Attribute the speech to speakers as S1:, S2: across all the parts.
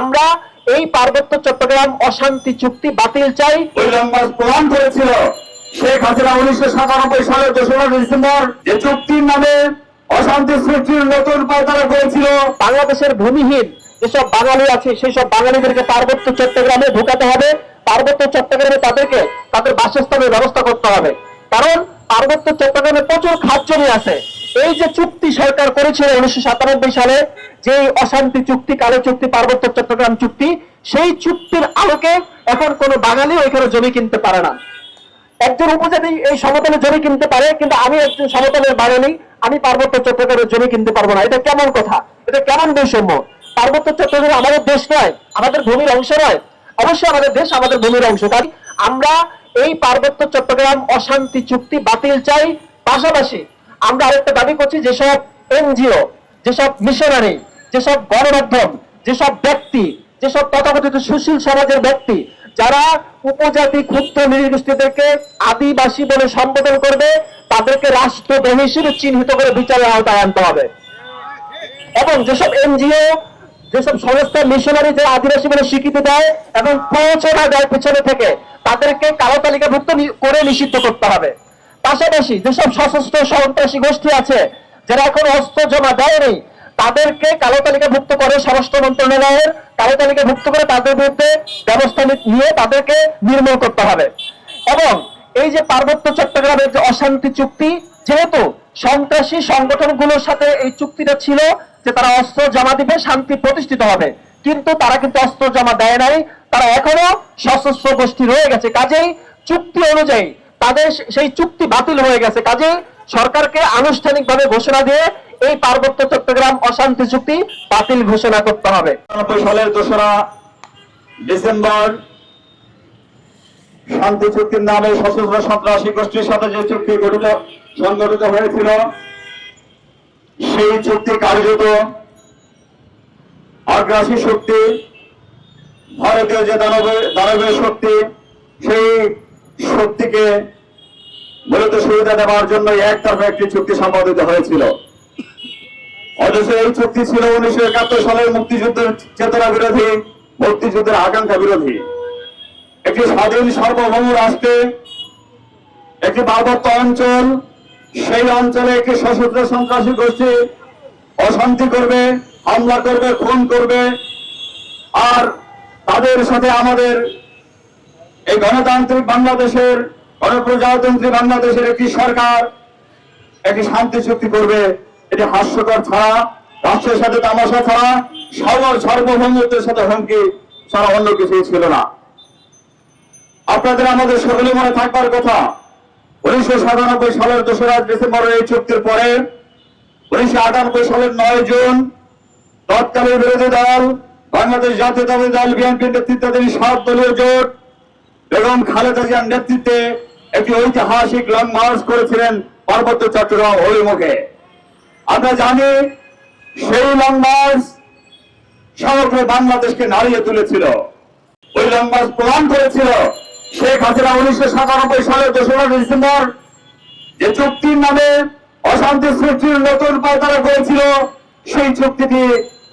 S1: আমরা এই পার্বত্য চট্টগ্রাম অশান্তি চুক্তি বাতিল চাই।
S2: প্রমাণ করেছিল শেখ হাসিনা উনিশশো সাতানব্বই সালের দোসরা ডিসেম্বর যে চুক্তির নামে অশান্তি সৃষ্টির নতুন পায়তারা করেছিল।
S1: বাংলাদেশের ভূমিহীন যেসব বাঙালি আছে সেই সব বাঙালিদেরকে পার্বত্য চট্টগ্রামে ঢোকাতে হবে। পার্বত্য চট্টগ্রামে তাদেরকে তাদের বাসস্থানের ব্যবস্থা করতে হবে। কারণ পার্বত্য চট্টগ্রামে প্রচুর জমি আছে। এই যে চুক্তি সরকার করেছিল উনিশশো সাতানব্বই সালে, যে অশান্তি চুক্তি, কালো চুক্তি, পার্বত্য চট্টগ্রাম চুক্তি, সেই চুক্তির আলোকে এখন কোনো বাঙালি এখানে জমি কিনতে পারে না। একজন উপজাতি এই সমতলে জমি কিনতে পারে, কিন্তু আমি একজন সমতলের বাঙালি আমি পার্বত্য চট্টগ্রামের জমি কিনতে পারব না। এটা কেমন কথা? এটা কেমন বৈষম্য? পার্বত্য চট্টগ্রাম আমাদের দেশ নয়, আমাদের ভূমির অংশ নয়। অবশ্যই আমাদের দেশ আমাদের ভূমির অংশ, তাই আমরা এই পার্বত্য চট্টগ্রাম অশান্তি চুক্তি বাতিল চাই। পাশাপাশি আমরা আরেকটা দাবি করছি, যেসব এনজিও, যেসব মিশনারি, যেসব গণমাধ্যম, যেসব ব্যক্তি, যেসব তথাকথিত সুশীল সমাজের ব্যক্তি, যারা উপজাতি ক্ষুদ্র নৃগোষ্ঠীদেরকে আদিবাসী বলে সম্বোধন করবে, তাদেরকে রাষ্ট্রদ্রোহী হিসেবে চিহ্নিত করে বিচারের আওতায় আনতে হবে। এবং যেসব এনজিও, যেসব সংস্থা মিশনারি যে আদিবাসী বলে স্বীকৃতি দেয় এবং প্রচনা দেয় পিছনে থেকে, তাদেরকে কালো তালিকাভুক্ত করে নিষিদ্ধ করতে হবে। পাশাপাশি যেসব সশস্ত্র সন্ত্রাসী গোষ্ঠী আছে, যারা এখন অস্ত্র জমা দেয়নি, তাদেরকে কালো তালিকাভুক্ত করে স্বরাষ্ট্র মন্ত্রণালয়ের কালো তালিকাভুক্ত করে তাদের বিরুদ্ধে ব্যবস্থা নিয়ে তাদেরকে নির্মূল করতে হবে। এবং এই যে পার্বত্য চট্টগ্রামের যে অশান্তি চুক্তি, যেহেতু সন্ত্রাসী সংগঠনগুলোর সাথে এই চুক্তিটা ছিল যে তারা অস্ত্র জমা দিবে, শান্তি প্রতিষ্ঠিত হবে। কিন্তু তারা কিন্তু অস্ত্র জমা দেয় নাই, তারা এখনও সশস্ত্র গোষ্ঠী রয়ে গেছে। কাজেই চুক্তি অনুযায়ী তাদের সেই চুক্তি বাতিল হয়ে গেছে। কাজে সরকারকে আনুষ্ঠানিকভাবে ঘোষণা দিয়ে এই পার্বত্য চট্টগ্রাম অশান্তি চুক্তি বাতিল ঘোষণা করতে হবে।
S2: সালের দোসরা ডিসেম্বর শান্তি চুক্তির নামে সশস্ত্র সন্ত্রাসী গোষ্ঠীর সাথে যে চুক্তি গঠিত, সংগঠিত হয়েছিল, সেই চুক্তি কার্যত আগ্রাসী শক্তি, ভারতীয় যে দানবের দানবের শক্তি, সেই শক্তিকে মূলত সুবিধা দেওয়ার জন্য একতরফা একটি চুক্তি সম্পাদিত হয়েছিল। অথচ এই চুক্তি ছিল উনিশশো একাত্তর সালের মুক্তিযুদ্ধের চেতনা বিরোধী, মুক্তিযুদ্ধের আকাঙ্ক্ষা বিরোধী। একটি স্বাধীন সার্বভৌম রাষ্ট্রে একটি পার্বত্য অঞ্চল, সেই অঞ্চলে একটি সশস্ত্র সন্ত্রাসী গোষ্ঠী অশান্তি করবে, হামলা করবে, খুন করবে, আর তাদের সাথে আমাদের এই গণতান্ত্রিক বাংলাদেশের, গণপ্রজাতন্ত্রী বাংলাদেশের একটি সরকার, একটি শান্তি চুক্তি করবে, এটি হাস্যকর ছাড়া, রাষ্ট্রের সাথে তামাশা ছাড়া সর্ব সার্বভৌমত্বের সাথে হুমকি ছাড়া অন্য কিছুই ছিল না। আপনাদের আমাদের সকলে মনে থাকবার কথা, উনিশশো সাতানব্বই সালের দোসরা ডিসেম্বরের এই চুক্তির পরে, উনিশশো আটানব্বই সালের নয় জুন, তৎকালীন বিরোধী দল, বাংলাদেশ জাতীয়তাবাদী দল, বিএনপির নেতৃত্বাধীন সাত দলীয় জোট বেগম খালেদা জিয়ার নেতৃত্বে একটি ঐতিহাসিক লং মার্চ করেছিলেন পার্বত্য চট্টগ্রাম অভিমুখে। আমরা জানি সেই লং মার্চ সমগ্র বাংলাদেশকে নাড়িয়ে তুলেছিল। ওই লং মার্চ প্রমাণ করেছিল শেখ হাসিনা উনিশশো সাতানব্বই সালের দোসরা ডিসেম্বর যে চুক্তির নামে অশান্তি সৃষ্টির নতুন পায়তারা করেছিল, সেই চুক্তিটি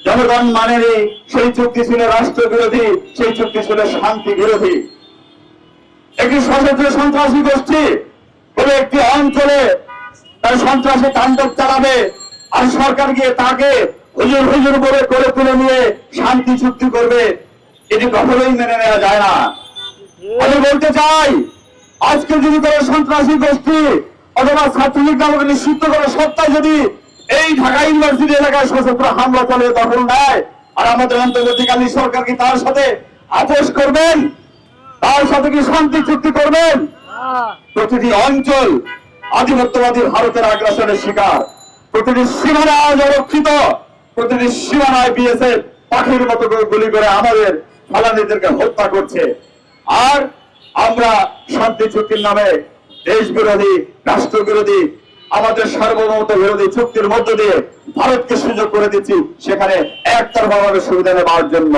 S2: জনগণ মানেনি। সেই চুক্তি ছিল রাষ্ট্র বিরোধী সেই চুক্তি ছিল শান্তি বিরোধী একটি সশস্ত্র সন্ত্রাসী গোষ্ঠী কোন একটি অঞ্চলে তার সন্ত্রাসী তাণ্ডব চালাবে আর সরকার গিয়ে তাকে হুজুর হুজুর বলে করে তুলে নিয়ে শান্তি চুক্তি করবে, এটি কখনোই মেনে নেওয়া যায় না। আমি বলতে চাই, আজকে যদি কোনো সন্ত্রাসী গোষ্ঠী অথবা ছাত্রলীগ আমাকে নিষিদ্ধ করে সত্তায় যদি এই ঢাকা ইউনিভার্সিটি এলাকায় সশস্ত্র হামলা চলে দখল নেয়, আর আমাদের অন্তর্বর্তীকালীন সরকার কি তার সাথে আপোষ করবেন? তার সাথে কি শান্তি চুক্তি করবেন? প্রতিটি অঞ্চল আধিপত্যবাদী ভারতের আগ্রাসনের শিকার। প্রতিটি সীমানা আজ অরক্ষিত প্রতিটি সীমানায় বিএসএফ পাখির মতো করে গুলি করে আমাদের ফালানিদেরকে হত্যা করছে। আর আমরা শান্তি চুক্তির নামে দেশ বিরোধী রাষ্ট্র বিরোধী আমাদের সার্বভৌমত্ব বিরোধী চুক্তির মধ্য দিয়ে ভারতকে সুযোগ করে দিচ্ছি সেখানে একতরফা ভাবে সুবিধা নেওয়ার জন্য।